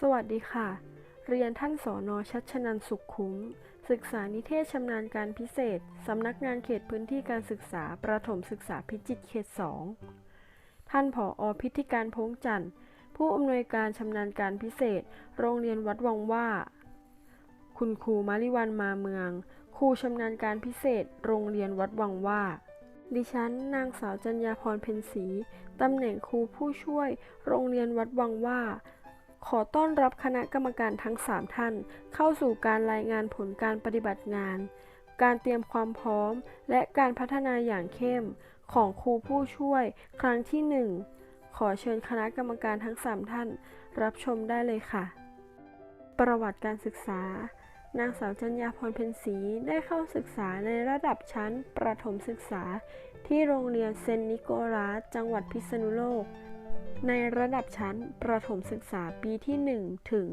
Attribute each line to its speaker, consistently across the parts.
Speaker 1: สวัสดีค่ะ เรียนท่านสอนอชัชนันสุขคุ้ม ศึกษานิเทศชำนาญการพิเศษ สำนักงานเขตพื้นที่การศึกษา ประถมศึกษาพิจิตรเขต 2 ท่านผออพิธิการพงษ์จันทร์ ผู้อำนวยการชำนาญการพิเศษ โรงเรียนวัดวังว่า คุณครูมาริวันมาเมือง ครูชำนาญการพิเศษ โรงเรียนวัดวังว่าดิฉัน นางสาวจัญญาพรเพ็ญศรี ตำแหน่งครูผู้ช่วย โรงเรียนวัดวังว่า ขอต้อนรับคณะกรรมการทั้ง 3 ท่าน เข้าสู่การรายงานผลการปฏิบัติงาน การเตรียมความพร้อม และการพัฒนาอย่างเข้ม ของครูผู้ช่วย ครั้งที่ 1 ขอเชิญคณะกรรมการทั้ง 3 ท่าน รับชมได้เลยค่ะ ประวัติการศึกษานางสาวจัญญาพรเพ็ญศรีได้เข้าศึกษาในระดับชั้นประถมศึกษา ที่โรงเรียนเซนต์นิโกลัสจังหวัดพิษณุโลก ในระดับชั้นประถมศึกษาปีที่ 1 ถึง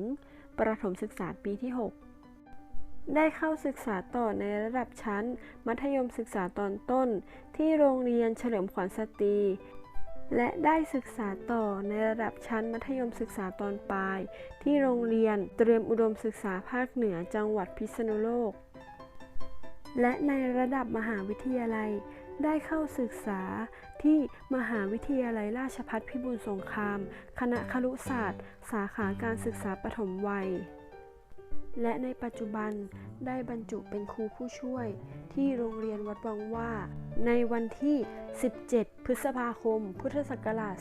Speaker 1: ประถมศึกษาปีที่ 6 ได้เข้าศึกษาต่อในระดับชั้น มัธยมศึกษาตอนต้น ที่โรงเรียนเฉลิมขวัญสตรี และได้ศึกษาต่อในระดับชั้นมัธยมศึกษาตอนปลาย ที่โรงเรียนเตรียมอุดมศึกษาภาคเหนือจังหวัดพิษณุโลก และในระดับมหาวิทยาลัย ได้เข้าศึกษาที่มหาวิทยาลัยราชภัฏพิบูลสงคราม คณะครุศาสตร์ สาขาการศึกษาปฐมวัย และในปัจจุบันได้บรรจุเป็นครูผู้ช่วย ที่โรงเรียนวัดวังว่า ในวันที่ 17 พฤษภาคม พุทธศักราช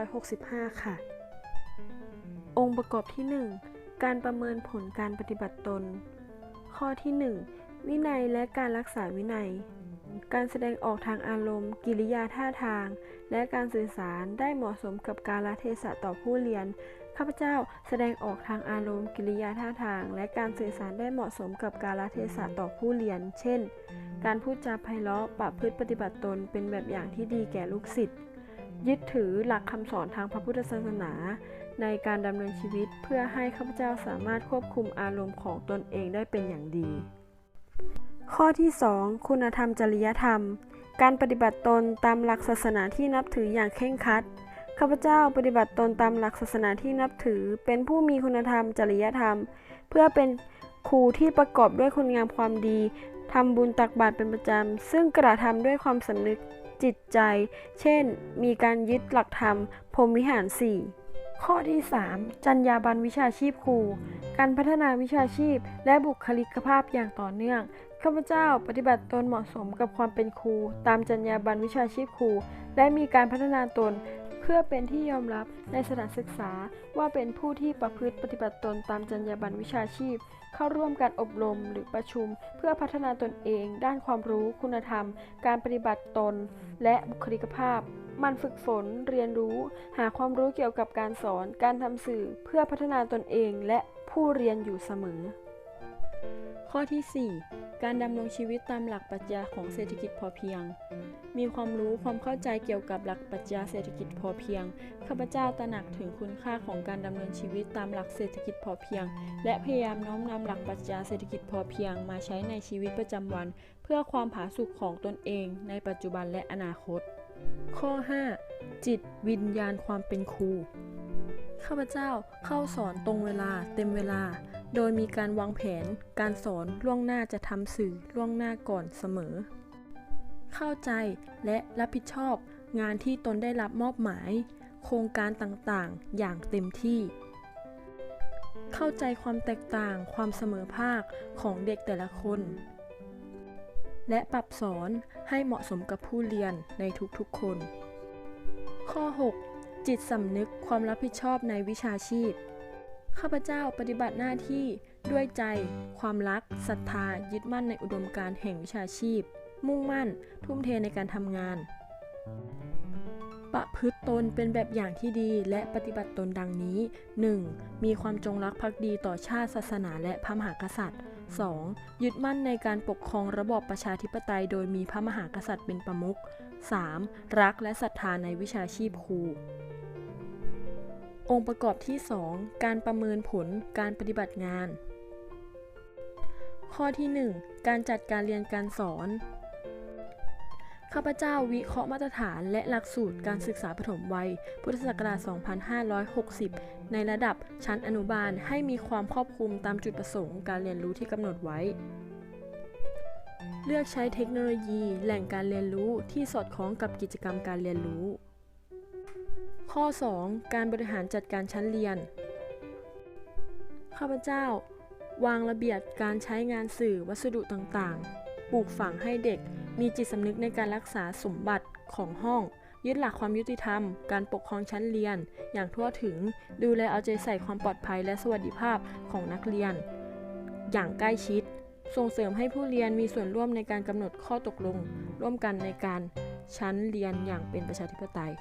Speaker 1: 2565 ค่ะ องค์ประกอบที่ 1 การประเมินผลการปฏิบัติตน ข้อที่ 1 วินัยและการรักษาวินัย การแสดงออกทางอารมณ์ กิริยาท่าทาง และการสื่อสารได้เหมาะสมกับกาลเทศะต่อผู้เรียน ข้าพเจ้าแสดงออกทางอารมณ์ กิริยาท่าทาง และการสื่อสารได้เหมาะสมกับกาลเทศะต่อผู้เรียน เช่น การพูดจาไพเราะประพฤติปฏิบัติตนเป็นแบบอย่างที่ดีแก่ลูกศิษย์ยึดถือหลักคำสอนทางพระพุทธศาสนา ในการดำเนินชีวิตเพื่อให้ข้าพเจ้าสามารถควบคุมอารมณ์ของตนเองได้เป็นอย่างดี ข้อที่ 2 คุณธรรมจริยธรรม การปฏิบัติตนตามหลักศาสนาที่นับถืออย่างเคร่งครัดข้าพเจ้าปฏิบัติตนตามหลักศาสนาที่นับถือ เป็นผู้มีคุณธรรมจริยธรรม เพื่อเป็นครูที่ประกอบด้วยคุณงามความดีทำบุญตักบาตรเป็นประจำ ซึ่งกระทำด้วยความสำนึกจิตใจ เช่น มีการยึดหลักธรรม พรหมวิหาร 4 ข้อที่ 3 จรรยาบรรณวิชาชีพครู การพัฒนาวิชาชีพ และบุคลิกภาพอย่างต่อเนื่อง ข้าพเจ้าปฏิบัติตนเหมาะสมกับความเป็นครู ตามจรรยาบรรณวิชาชีพครู และมีการพัฒนาตนเพื่อเป็นที่ยอมรับในสถานศึกษาว่าเป็นผู้ที่ประพฤติปฏิบัติตนตามจรรยาบรรณวิชาชีพ เข้าร่วมการอบรมหรือประชุม เพื่อพัฒนาตนเอง ด้านความรู้คุณธรรม การปฏิบัติตน และบุคลิกภาพ มันฝึกฝนเรียนรู้ หาความรู้เกี่ยวกับการสอน การทำสื่อเพื่อพัฒนาตนเองและผู้เรียนอยู่เสมอ ข้อที่ 4 การดำรงชีวิตตามหลักปรัชญาของเศรษฐกิจพอเพียง มีความรู้ความเข้าใจเกี่ยวกับหลักปรัชญาเศรษฐกิจพอเพียง ข้าพเจ้าตระหนักถึงคุณค่าของการดำเนินชีวิตตามหลักเศรษฐกิจพอเพียง และพยายามน้อมนำหลักปรัชญาเศรษฐกิจพอเพียง มาใช้ในชีวิตประจำวัน เพื่อความผาสุกของตนเอง ในปัจจุบันและอนาคต ข้อ 5 จิตวิญญาณความเป็นครู ข้าพเจ้าเข้าสอนตรงเวลาเต็มเวลา โดยมีการวางแผน การสอนล่วงหน้าจะทำสื่อล่วงหน้าก่อนเสมอ เข้าใจและรับผิดชอบงานที่ตนได้รับมอบหมาย โครงการต่างๆ อย่างเต็มที่ เข้าใจความแตกต่างความเสมอภาคของเด็กแต่ละคน และปรับสอนให้เหมาะสมกับผู้เรียนในทุกๆคน ข้อ 6 จิตสำนึกความรับผิดชอบในวิชาชีพ ข้าพเจ้าปฏิบัติหน้าที่ด้วยใจ ความรักศรัทธายึดมั่นในอุดมการแห่งวิชาชีพ มุ่งมั่น ทุ่มเทในการทำงาน ประพฤติตนเป็นแบบอย่างที่ดีและปฏิบัติตนดังนี้ 1. มีความจงรักภักดีต่อชาติศาสนาและพระมหากษัตริย์ 2. ยึดมั่นในการปกครองระบอบประชาธิปไตย โดยมีพระมหากษัตริย์เป็นประมุข 3. รักและศรัทธาในวิชาชีพครู องค์ประกอบที่ 2 การประเมินผลการปฏิบัติงาน ข้อที่ 1 การจัดการเรียนการสอน ข้าพเจ้าวิเคราะห์มาตรฐานและหลักสูตรการศึกษาปฐมวัย พุทธศักราช 2560 ในระดับชั้นอนุบาลให้มีความครอบคลุมตามจุดประสงค์การเรียนรู้ที่กำหนดไว้ เลือกใช้เทคโนโลยีแหล่งการเรียนรู้ที่สอดคล้องกับกิจกรรมการเรียนรู้ ข้อ 2 การบริหารจัดการชั้นเรียน ข้าพเจ้า วางระเบียบการใช้งานสื่อวัสดุต่างๆ ปลูกฝังให้เด็กมีจิตสำนึกในการรักษาสมบัติของห้อง ยึดหลักความยุติธรรม การปกครองชั้นเรียน อย่างทั่วถึง ดูแลเอาใจใส่ความปลอดภัยและสวัสดิภาพของนักเรียน อย่างใกล้ชิด ส่งเสริมให้ผู้เรียนมีส่วนร่วมในการกำหนดข้อตกลง ร่วมกันในการชั้นเรียนอย่างเป็นประชาธิปไตย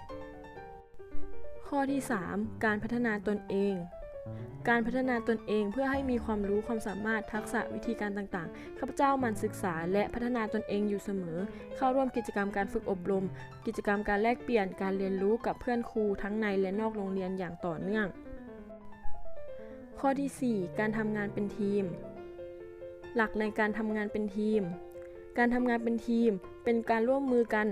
Speaker 1: ข้อที่ 3 การพัฒนาตนเอง การพัฒนาตนเองเพื่อให้มีความรู้ความสามารถทักษะวิธีการต่างๆ ข้าพเจ้ามันศึกษาและพัฒนาตนเองอยู่เสมอ เข้าร่วมกิจกรรมการฝึกอบรม กิจกรรมการแลกเปลี่ยนการเรียนรู้กับเพื่อนครูทั้งในและนอกโรงเรียนอย่างต่อเนื่อง ข้อที่ 4 การทำงานเป็นทีม หลักในการทำงานเป็นทีม การทำงานเป็นทีม เป็นการร่วมมือกัน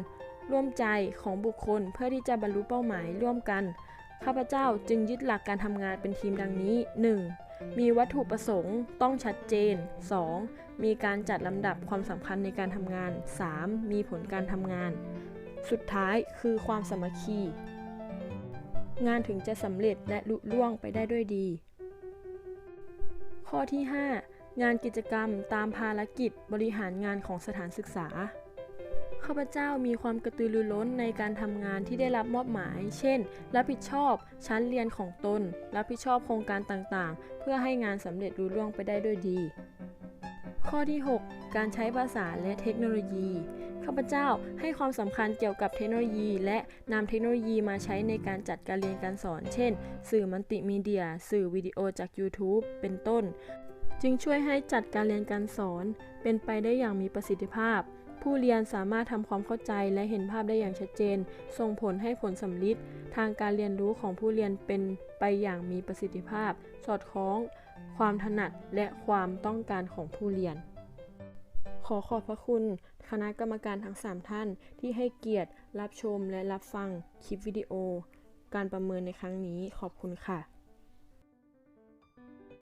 Speaker 1: ร่วมใจของบุคคลเพื่อที่จะบรรลุเป้าหมายร่วมกัน ข้าพเจ้าจึงยึดหลักการทำงานเป็นทีมดังนี้ 1. มีวัตถุประสงค์ต้องชัดเจน 2. มีการจัดลำดับความสำคัญในการทำงาน 3. มีผลการทำงาน สุดท้ายคือความสมัคคี งานถึงจะสำเร็จและลุล่วงไปได้ด้วยดี ข้อที่ 5 งานกิจกรรมตามภารกิจบริหารงานของสถานศึกษา ข้าพเจ้ามีความกระตือรือร้นในการทำงานที่ได้รับมอบหมาย เช่น รับผิดชอบชั้นเรียนของตน รับผิดชอบโครงการต่างๆ เพื่อให้งานสำเร็จรุ่ล่วงไปได้ด้วยดี ข้อที่ 6 การใช้ภาษาและเทคโนโลยี ข้าพเจ้าให้ความสำคัญเกี่ยวกับเทคโนโลยี และนำเทคโนโลยีมาใช้ในการจัดการเรียนการสอน เช่น สื่อมัลติมีเดีย สื่อวิดีโอจาก YouTube เป็นต้น จึงช่วยให้จัดการเรียนการสอน เป็นไปได้อย่างมีประสิทธิภาพ ผู้เรียนสามารถทำความเข้าใจและเห็นภาพได้อย่างชัดเจน ส่งผลให้ผลสำลิดทางการเรียนรู้ของผู้เรียนเป็นไปอย่างมีประสิทธิภาพ สอดคล้อง ความถนัดและความต้องการของผู้เรียน ขอขอบพระคุณ คณะกรรมการทั้ง 3 ท่าน ที่ให้เกียรติรับชมและรับฟังคลิปวิดีโอ การประเมินในครั้งนี้ขอบคุณค่ะ